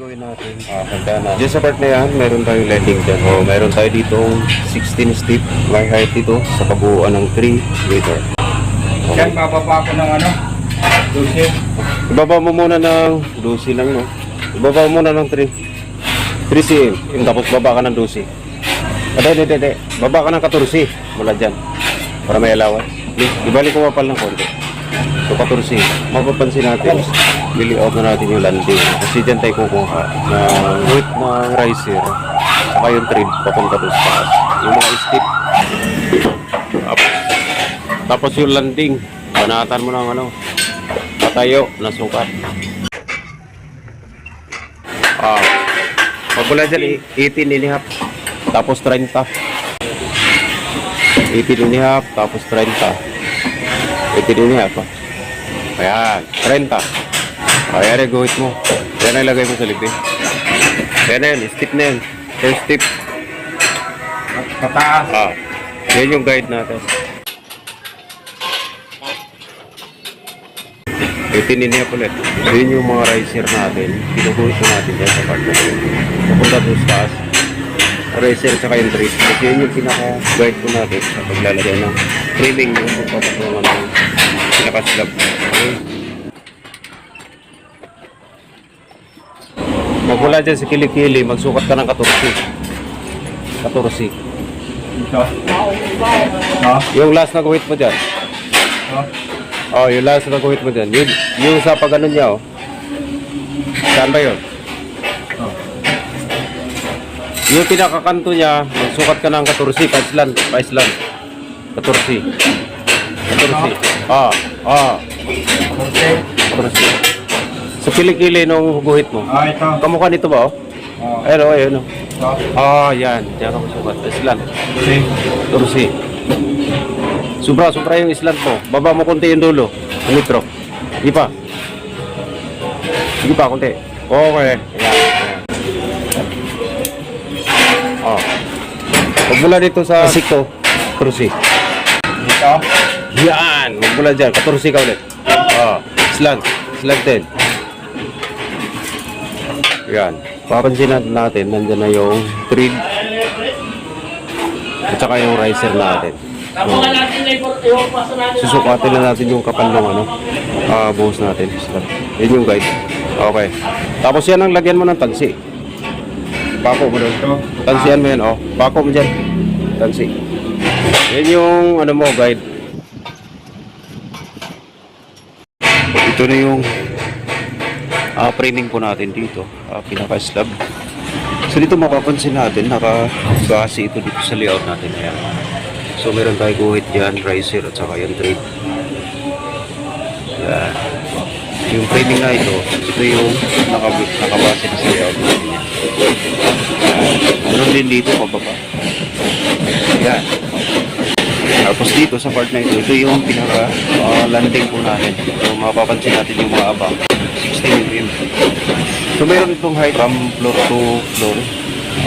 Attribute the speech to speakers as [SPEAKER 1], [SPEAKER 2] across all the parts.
[SPEAKER 1] gagawin natin. Ah, handa na. Diyan sa part na yan, meron tayong lighting dyan. O, meron tayo dito 16 step. May height dito sa kabuuan ng 3 meter.
[SPEAKER 2] Yan, bababa ko ng ano? Dulce.
[SPEAKER 1] Ibaba mo muna ng 12 lang, no? Ibaba mo muna ng 3. 3 cm. Yung tapos baba ka ng 12. Hindi, hindi, hindi. Baba ka ng 14 mula dyan. Para may alawan. Ibalik ko mapal ng konti. So 14. Mapapansin natin, bili out na natin yung landing. Kasi dyan tayo kukuha ng weight ng riser. Saka yung thread papunta doon sa taas. Yung mga stick. Tapos, yung landing. Banatan mo ng ano, patayo na sukat. Ah. Pagmula dyan, i- 18 and half. Tapos 30. 18 and half, tapos 30. 18 and a half. ah. Ayan, 30. Ayan, guhit mo. Yan ang ilagay mo sa lipi. Yan na yan, step na yan. Ten step.
[SPEAKER 2] Pataas.
[SPEAKER 1] Ah, yan yung guide natin. 18 and a half ulit. So, yun yung mga riser natin. Pinukulit ko natin dyan sa part na yun. Pupunta doon sa taas. Riser tsaka yung trace. Yun yung pinaka-guide ko natin sa paglalagay ng trimming yung pagpapatungan ng pinaka-slab. Magmula dyan sa kilikili, magsukat ka ng 14. 14.
[SPEAKER 2] Ito. No?
[SPEAKER 1] Yung last na guhit mo dyan.
[SPEAKER 2] No?
[SPEAKER 1] Oh, yung last na guhit mo dyan. Yung, yung sa pag ano niya, oh. Saan ba yun?
[SPEAKER 2] Oh.
[SPEAKER 1] Yung pinakakanto niya, magsukat ka ng 14, paislan, paislan. 14. 14. Ah, ah,
[SPEAKER 2] Okay.
[SPEAKER 1] 14. Sa kilikili nung guhit mo.
[SPEAKER 2] Ah, ito.
[SPEAKER 1] Kamukha nito ba, oh?
[SPEAKER 2] Oh.
[SPEAKER 1] Ayun, oh, ayun, oh. Ah, yan. Diyan ka magsukat. Paislan.
[SPEAKER 2] Okay.
[SPEAKER 1] 14. Sobra, sobra yung island mo. Baba mo konti yung dulo. Ang litro. Hindi pa. Hindi pa, konti. Okay. Ayan. Oh. Magmula dito sa sikto. 14.
[SPEAKER 2] Ito.
[SPEAKER 1] Yan. Magmula dyan. 14 ka ulit. Oh. Island. Island 10. Yan. Papansin natin nandyan na yung thread at saka yung riser natin.
[SPEAKER 3] Natin.
[SPEAKER 1] Susukatin na natin yung kapal ng ano, ah buhos natin. Yun yung guide. Okay. Tapos yan ang lagyan mo ng tansi. Pako mo doon.
[SPEAKER 2] Ito.
[SPEAKER 1] Tansiyan mo yan, oh. Pako mo dyan. Tansi. Yan yung ano mo, guide. Ito na yung ah framing po natin dito. ah pinaka-slab. So dito mapapansin natin, naka-base ito dito sa layout natin. Ayan. So meron tayo guhit dyan, riser at saka yung trade. Yan. Yung framing na ito, ito yung nakab nakabase na sa layout natin. Yan. Meron din dito pababa. Yan. Tapos dito sa part na ito, ito yung pinaka ah, landing po natin. So mapapansin natin yung mga abang. 16 mm. So meron itong height from floor to floor.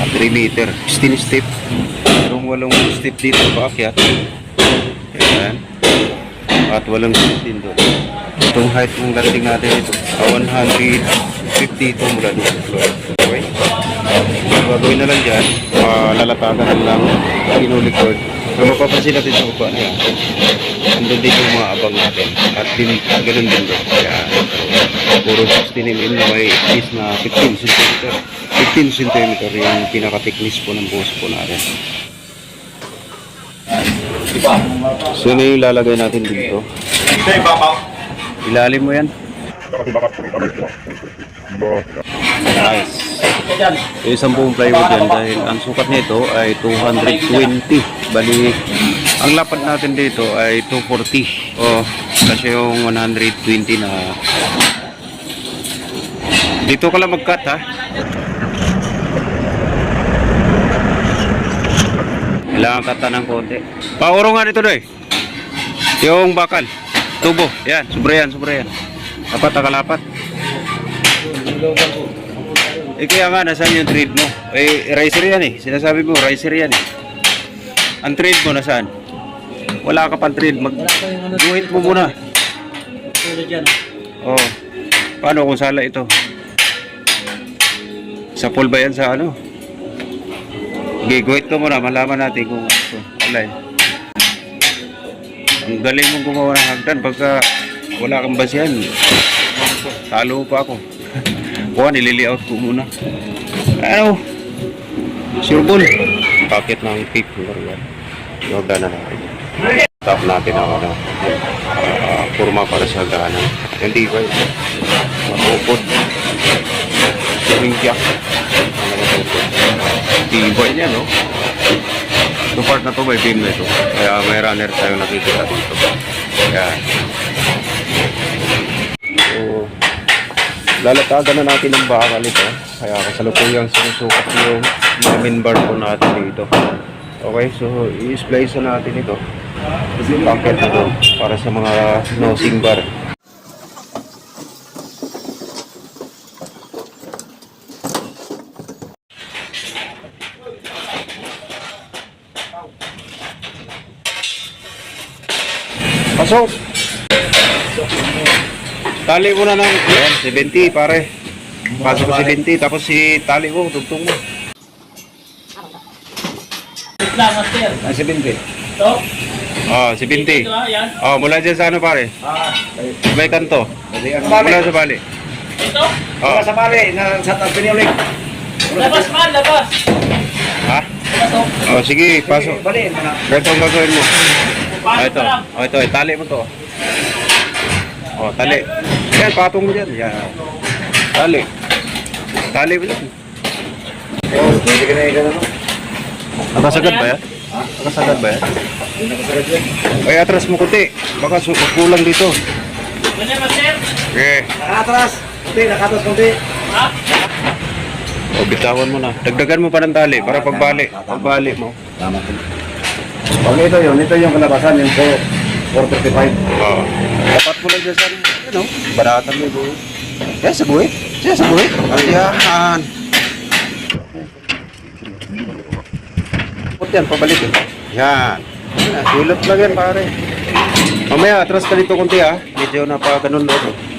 [SPEAKER 1] ah, 3 meter. 16 step. Merong walong step dito paakyat. Ayan. At walang step din doon. Itong height ng landing natin ito. ah, 150 ito mula doon. Okay? Ang gagawin na lang dyan, uh, lalatagan lang inulikod. So mapapansin natin sa baba na yan. Andun din yung mga abang natin. At din, ganun din doon. Kaya, puro 16 mm na may is na 15 cm. 15 cm yung pinaka-thickness po ng buhos po natin. So, ano yung lalagay natin dito? Ilalim mo yan. Nice. Yung isang buong plywood yan dahil ang sukat nito ay 220. Bali, ang lapad natin dito ay 240. O, kasi yung 120 na... Dito ka lang mag-cut ha. Kailangan kata ng konti. Pauro nga dito doy. Yung bakal. Tubo. Yan. Sobra yan. Sobra yan. Dapat nakalapat. Eh kaya nga, nasaan yung trade mo? Eh, riser yan eh. Sinasabi mo, riser yan eh. Ang trade mo, nasaan? Wala ka pang trade. Mag Guhit mo muna.
[SPEAKER 3] Tulad yan.
[SPEAKER 1] Oh. Paano kung sala ito? Sa pool ba yan sa ano? Okay, guhit ko muna. Malaman natin kung ito. Alay. Ang galing mong gumawa ng hagdan pagka wala kang basihan. Talo pa ako. Kuha, nilili-out ko muna. Ano? Sure ball. Packet ng pick. Hagdan na natin. Stop natin ang ano. ah, kurma para sa hagdanan. Hindi ba? Matupod. Ringkyak. Tibay niya, no? Ito part na to may beam na ito. Kaya may runner tayo nakikita dito. Yan. Lalatagan na natin ang bakal ito. Kaya kasalukuyang sinusukat yung mga min bar po natin dito. Okay, so i-splice na natin ito. Packet na to para sa mga nosing bar. Pasok! Tali mo na ng yan, 70 pare. Pasok ko 70 tapos si tali mo, tugtong mo.
[SPEAKER 3] Lang, master.
[SPEAKER 2] Ang 70.
[SPEAKER 3] Ito.
[SPEAKER 1] Oh, 70.
[SPEAKER 3] Ito ah, yan.
[SPEAKER 1] Oh, mula dyan sa ano pare?
[SPEAKER 2] Ah,
[SPEAKER 1] May kanto. Mula sa bali.
[SPEAKER 3] Ito.
[SPEAKER 1] Oh.
[SPEAKER 2] Wala sa bali, na sa Tapinulik.
[SPEAKER 3] Labas man, labas.
[SPEAKER 1] Ha?
[SPEAKER 3] Labas oh.
[SPEAKER 1] Oh, sige, pasok.
[SPEAKER 2] Bali, mana.
[SPEAKER 1] Ganito ang gagawin mo. Oh,
[SPEAKER 3] Pasok
[SPEAKER 1] ito.
[SPEAKER 3] ka lang.
[SPEAKER 1] Oh, ito. Tali mo to. Oh, tali. Yan, patong mo dyan. Yan. Tali. Tali mo dyan.
[SPEAKER 2] Oh, hindi ka na yung gano'n.
[SPEAKER 1] Nakasagad ba yan? Nakasagad ba yan?
[SPEAKER 2] Hindi na kasagad yan.
[SPEAKER 1] Ay, atras mo kunti. Baka kulang dito.
[SPEAKER 3] Ganyan, master.
[SPEAKER 1] Okay.
[SPEAKER 2] Nakatras. Kunti, nakatras kunti.
[SPEAKER 3] Ha?
[SPEAKER 1] O, bitawan mo na. Dagdagan mo pa ng tali para pagbali. Pagbali mo.
[SPEAKER 2] Tama. Pag ito yun, ito yung kalabasan, yung 435.
[SPEAKER 1] Oo. Dapat mo lang dyan sa ano. Ano? Baratan mo yung buhay. Yan, sa buhay. Yan, sa buhay. Ayan. Put yan, pabalik eh. Yan. Yan, Sulot lang yan, pare. Mamaya, atras ka dito konti ah. Medyo napaganon doon.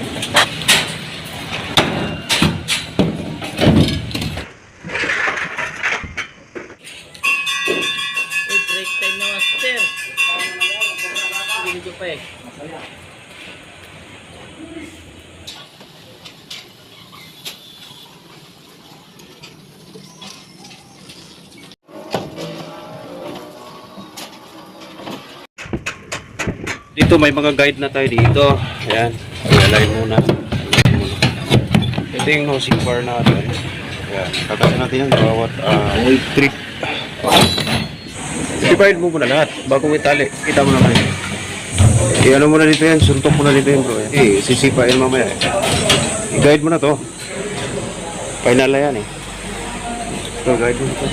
[SPEAKER 1] May mga guide na tayo dito. Ayan. Align muna. Muna. Ito yung nosing bar natin. Ayan. Kakasin natin yung bawat uh, trip. Divide mo muna lahat bago itali. Kita mo naman yun. I-ano mo na dito yan. Suntok mo na dito yan bro. Eh, sisipain mamaya eh. I-guide mo na to. Final na yan eh. Ito, guide mo na to.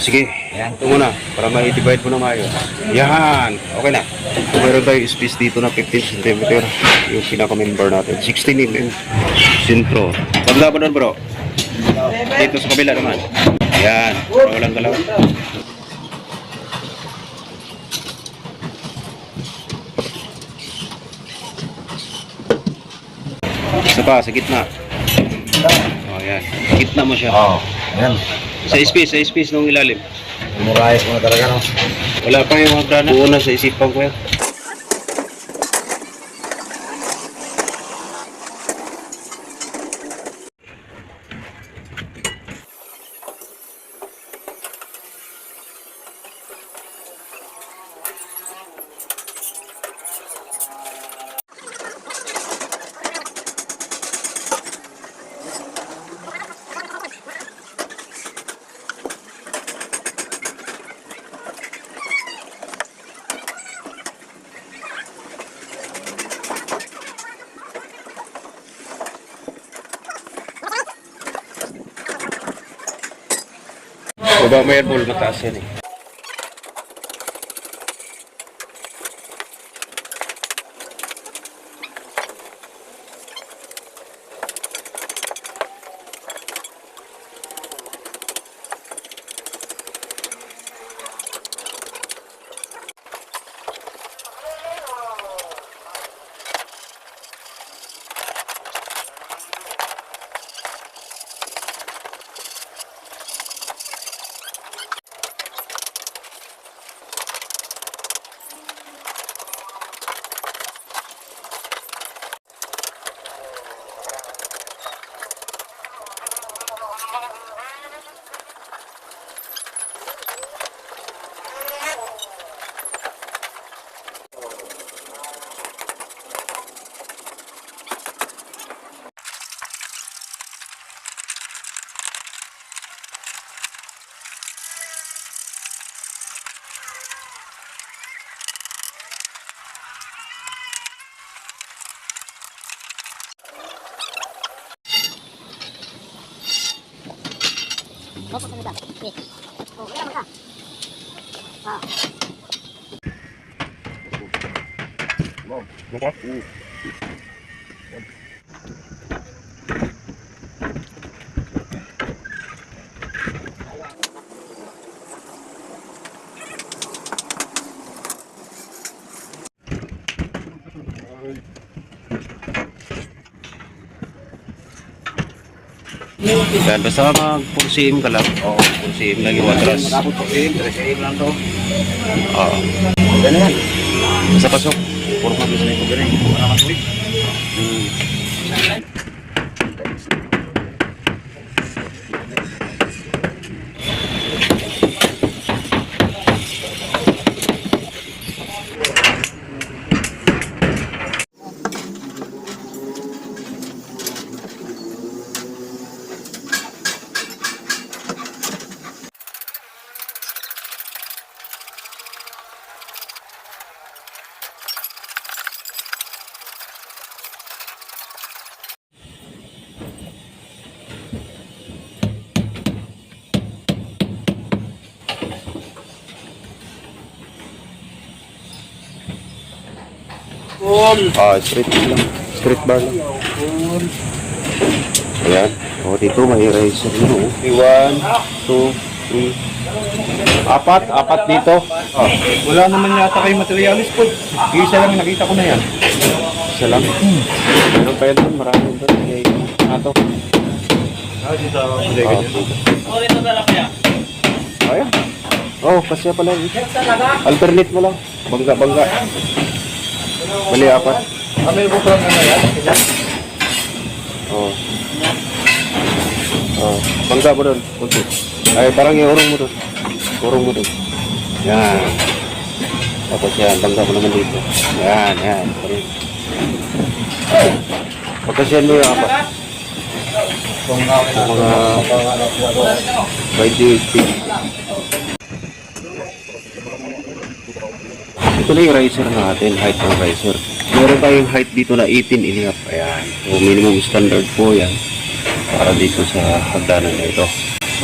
[SPEAKER 1] Sige, ito muna para ma-divide mo na maayos. Yan, okay na. Kung meron tayo space dito na 15 cm, yung pinaka-member natin. 16 mm. Sintro. Pagla ba nun bro? Dito sa kabila naman. Yan, para walang galaw. Isa pa, sa gitna. Oh, yan. Gitna mo siya.
[SPEAKER 2] Oo. Ayan.
[SPEAKER 1] Sa space, sa space nung ilalim.
[SPEAKER 2] Memorize mo na talaga, no?
[SPEAKER 1] Wala pa yung hagdanan. Buo na sa isipan ko yan. Baba mo yan, ball. Mataas yan eh.
[SPEAKER 4] Opo, salita. Okay. Oh, wala mo ka. Ah.
[SPEAKER 1] Yan, basta mag full CM ka lang. Oo, CM lang yung atras.
[SPEAKER 2] Matapos po sim, sim lang to.
[SPEAKER 1] Oo.
[SPEAKER 2] Ganun yan.
[SPEAKER 1] Basta pasok. Puro ka
[SPEAKER 2] Gusto nito ganun. Wala naman tuwid.
[SPEAKER 1] Hmm. Ah, straight lang. Straight bar lang. Ayan. O, dito may eraser oh. May One, two, three. Apat, apat dito.
[SPEAKER 2] Ah, wala naman yata kayo materialis po. Isa lang nakita ko na yan.
[SPEAKER 1] Isa lang. Meron pa yan doon. Marami doon. Kaya ato.
[SPEAKER 2] Ah, dito
[SPEAKER 1] Ah,
[SPEAKER 2] ganyan.
[SPEAKER 1] dito.
[SPEAKER 3] O, dito dala kaya.
[SPEAKER 1] Ayan. Oh, kasi pala. Alternate mo lang. Bangga, bangga. Bali, apat.
[SPEAKER 2] Ah, may buklang ano yan?
[SPEAKER 1] Oh. Oh, bangga mo doon. Kunti. Ay, parang iurong mo doon. Urong mo doon. Yan. Tapos yan, bangga mo naman dito. Yan, yan. Pagkasyan mo yung apat. Mga by DHP. Ito na yung riser natin, height ng riser. Meron tayong height dito na 18 and a half. Ayan. So, minimum standard po yan para dito sa hagdanan na ito.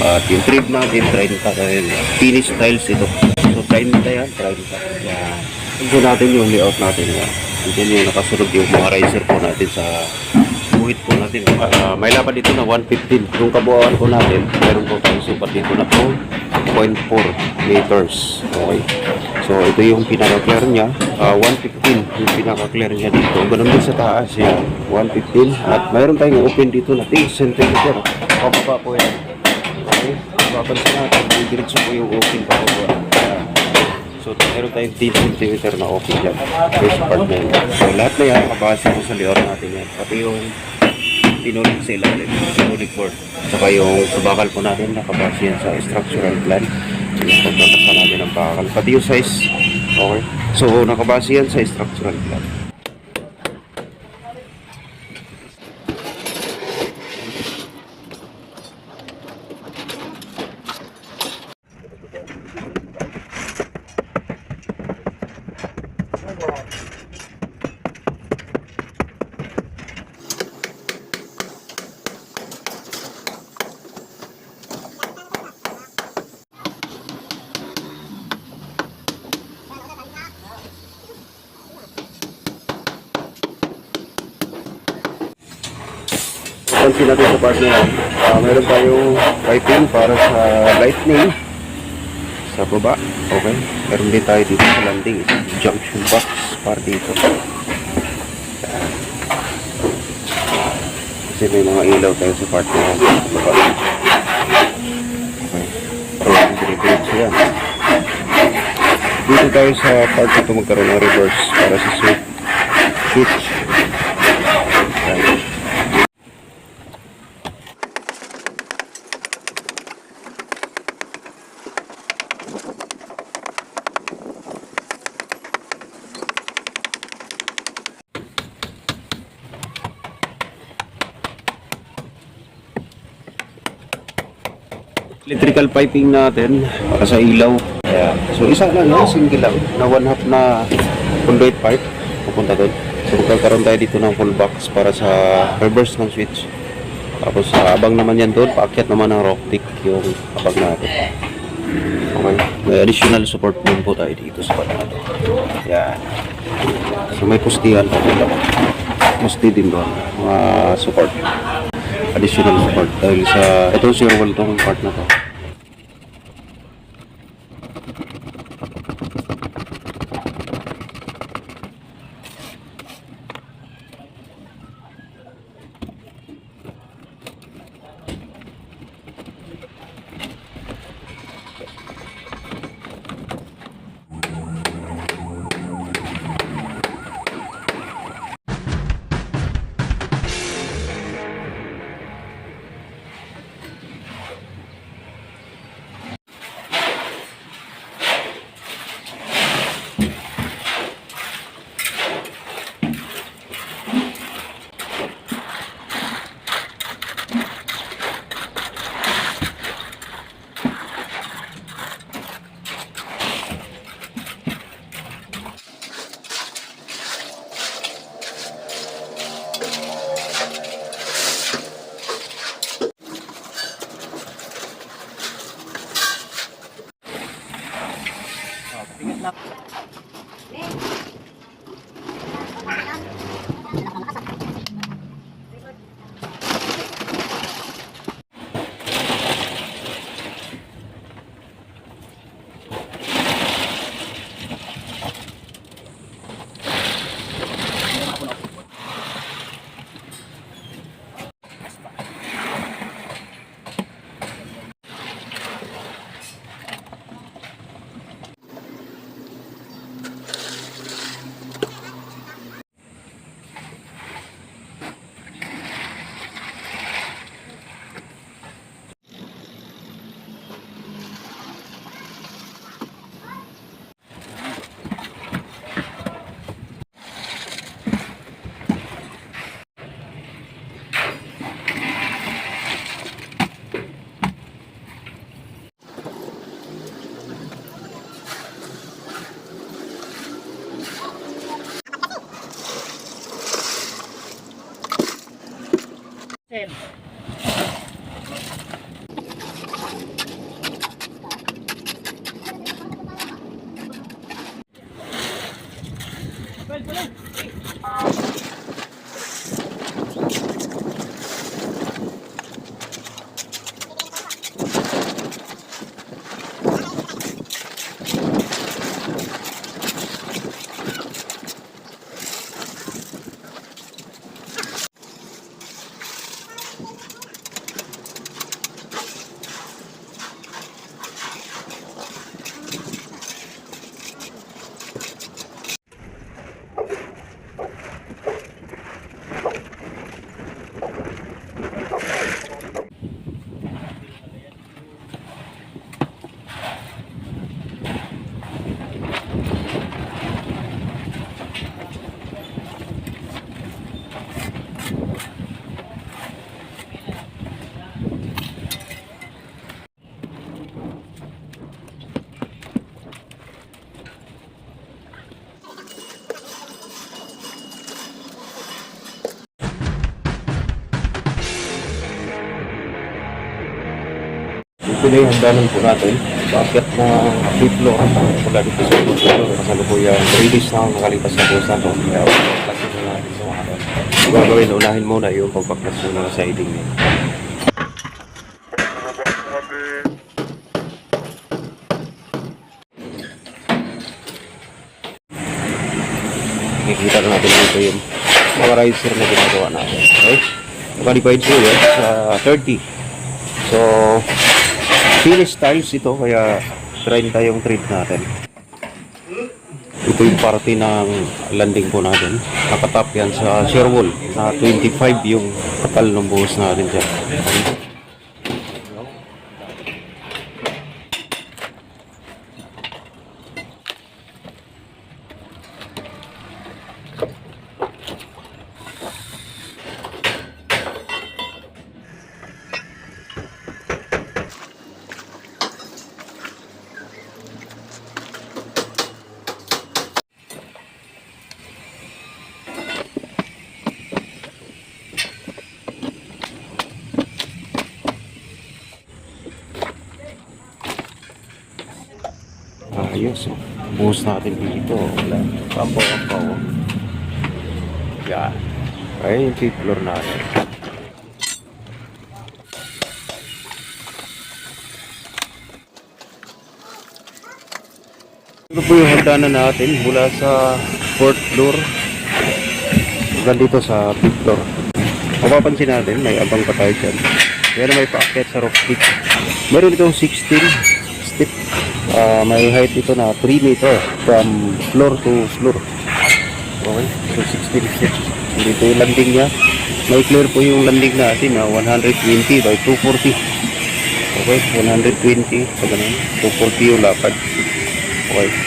[SPEAKER 1] At yung trim natin, 30 dahil finish tiles ito. So, 30 yan, 30. Yan. Ito natin yung layout natin. Yan. Diyan yung nakasunod yung mga riser po natin sa buhit po natin. Ah, may laban dito na 115. Yung kabuuan po natin, meron po tayong supat dito na 2.4 meters. Okay. So, ito yung pinaka-clear niya. Ah, 115 yung pinaka-clear niya dito. Ganun din sa taas yan. 115. At mayroon tayong open dito na 10 cm. Pababa po yan. Okay. Papansin natin, yung diretso po yung open pababa. Ayan. So, meron tayong 10 cm na open dyan. First part na yun. So, lahat na yan, kabase po sa layout natin yan. Pati yung pinulik sa ilalim, pinulik board. Saka yung sa bakal po natin, nakabase yan sa structural plan. Yung pagtatasa natin ng bakal. Pati yung size, okay. So, nakabase yan sa structural plan. Pansin natin sa part na yan, ah, meron tayong piping para sa lightning sa baba. Okay. Meron din tayo dito sa landing, junction box para dito. Kasi may mga ilaw tayo sa part na yan. Sa baba. Okay. So, dire-diretso yan. Dito tayo sa part na ito magkaroon ng reverse para sa switch. Switch. Ayan. Electrical piping natin para sa ilaw. Ayan. So isa lang, no? single lang, na one half na conduit pipe pupunta doon. So magkakaroon tayo dito ng full box para sa reverse ng switch. Tapos sa abang naman yan doon, paakyat naman ng rock tick yung abang natin. Okay. May additional support din po tayo dito sa part na to. Yan. So may pustihan pa dito. Pusti din doon. Mga support. Additional part इनका additional वाला तो हम पार्ट था Na yung hangganan po natin. Bakit na floor mula dito sa floor. Kasalukuyan, release na ang nakalipas na po sa. Kaya klasin na natin sa mga. Ang gagawin, unahin muna yung pagbaklas muna ng siding niya. Nakikita na natin dito yung mga riser na ginagawa natin. Okay? Naka-divide po yan sa 30. So, finish tiles ito kaya try tayong treat natin. Ito yung parte ng landing po natin. Nakatap yan sa shear wall na 25 yung kapal ng buhos natin dyan. Buhos natin dito. Wala. Pampaw-pampaw. Yan. Ay, yung fifth floor natin. Ito po yung hagdanan natin mula sa fourth floor hanggang dito sa fifth floor. Mapapansin natin, may abang pa tayo dyan. Pero may paakyat sa roof peak. Meron itong 16 step. Ah, may height ito na 3 meter from floor to floor. Okay, so 16 steps. Dito yung landing niya. May clear po yung landing natin na 120 by 240. Okay, 120 sa ganun. 240 yung lapad. Okay.